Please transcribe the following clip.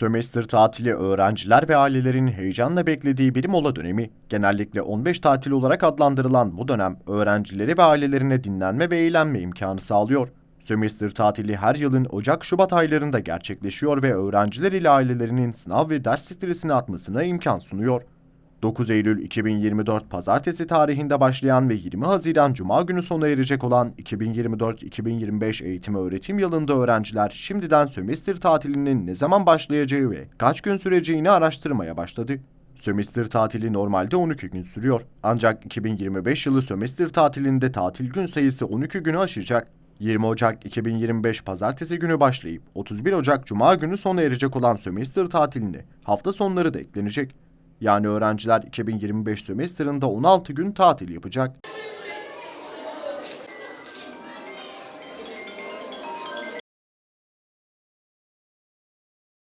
Sömestr tatili öğrenciler ve ailelerin heyecanla beklediği bir mola dönemi. Genellikle 15 tatil olarak adlandırılan bu dönem öğrencileri ve ailelerine dinlenme ve eğlenme imkanı sağlıyor. Sömestr tatili her yılın Ocak-Şubat aylarında gerçekleşiyor ve öğrenciler ile ailelerinin sınav ve ders stresini atmasına imkan sunuyor. 9 Eylül 2024 Pazartesi tarihinde başlayan ve 20 Haziran Cuma günü sona erecek olan 2024-2025 eğitim öğretim yılında öğrenciler şimdiden sömestr tatilinin ne zaman başlayacağı ve kaç gün süreceğini araştırmaya başladı. Sömestr tatili normalde 12 gün sürüyor. Ancak 2025 yılı sömestr tatilinde tatil gün sayısı 12 günü aşacak. 20 Ocak 2025 Pazartesi günü başlayıp 31 Ocak Cuma günü sona erecek olan sömestr tatiline hafta sonları da eklenecek. Yani öğrenciler 2025 sömestrinde 16 gün tatil yapacak.